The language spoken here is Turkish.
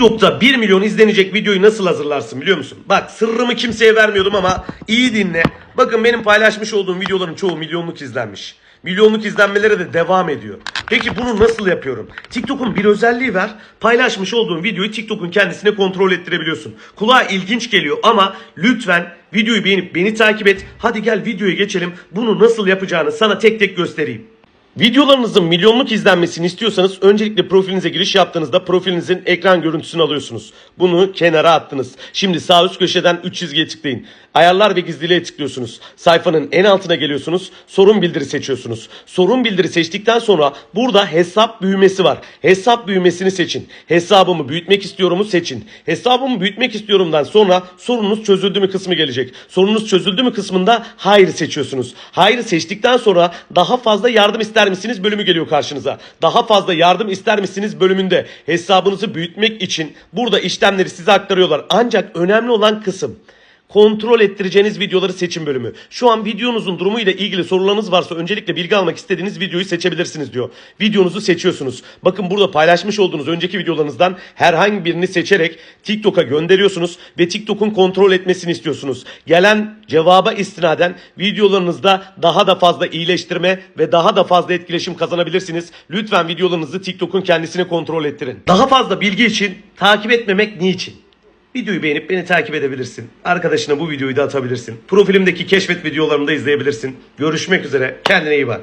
TikTok'ta 1 milyon izlenecek videoyu nasıl hazırlarsın biliyor musun? Bak sırrımı kimseye vermiyordum ama iyi dinle. Bakın benim paylaşmış olduğum videoların çoğu milyonluk izlenmiş. Milyonluk izlenmelere de devam ediyor. Peki bunu nasıl yapıyorum? TikTok'un bir özelliği var. Paylaşmış olduğun videoyu TikTok'un kendisine kontrol ettirebiliyorsun. Kulağa ilginç geliyor ama lütfen videoyu beğenip beni takip et. Hadi gel videoya geçelim. Bunu nasıl yapacağını sana tek tek göstereyim. Videolarınızın milyonluk izlenmesini istiyorsanız öncelikle profilinize giriş yaptığınızda profilinizin ekran görüntüsünü alıyorsunuz. Bunu kenara attınız. Şimdi sağ üst köşeden 3 çizgiye tıklayın. Ayarlar ve gizliliğe tıklıyorsunuz. Sayfanın en altına geliyorsunuz. Sorun bildiri seçiyorsunuz. Sorun bildiri seçtikten sonra burada hesap büyümesi var. Hesap büyümesini seçin. Hesabımı büyütmek istiyorumu seçin. Hesabımı büyütmek istiyorumdan sonra sorununuz çözüldü mü kısmı gelecek. Sorunuz çözüldü mü kısmında hayır seçiyorsunuz. Hayır seçtikten sonra daha fazla yardım ister misiniz bölümü geliyor karşınıza. Daha fazla yardım ister misiniz bölümünde hesabınızı büyütmek için burada işlemleri size aktarıyorlar. Ancak önemli olan kısım kontrol ettireceğiniz videoları seçim bölümü. Şu an videonuzun durumu ile ilgili sorularınız varsa öncelikle bilgi almak istediğiniz videoyu seçebilirsiniz diyor. Videonuzu seçiyorsunuz. Bakın burada paylaşmış olduğunuz önceki videolarınızdan herhangi birini seçerek TikTok'a gönderiyorsunuz ve TikTok'un kontrol etmesini istiyorsunuz. Gelen cevaba istinaden videolarınızda daha da fazla iyileştirme ve daha da fazla etkileşim kazanabilirsiniz. Lütfen videolarınızı TikTok'un kendisine kontrol ettirin. Daha fazla bilgi için takip etmemek niçin? Videoyu beğenip beni takip edebilirsin. Arkadaşına bu videoyu da atabilirsin. Profilimdeki keşfet videolarımı da izleyebilirsin. Görüşmek üzere. Kendine iyi bak.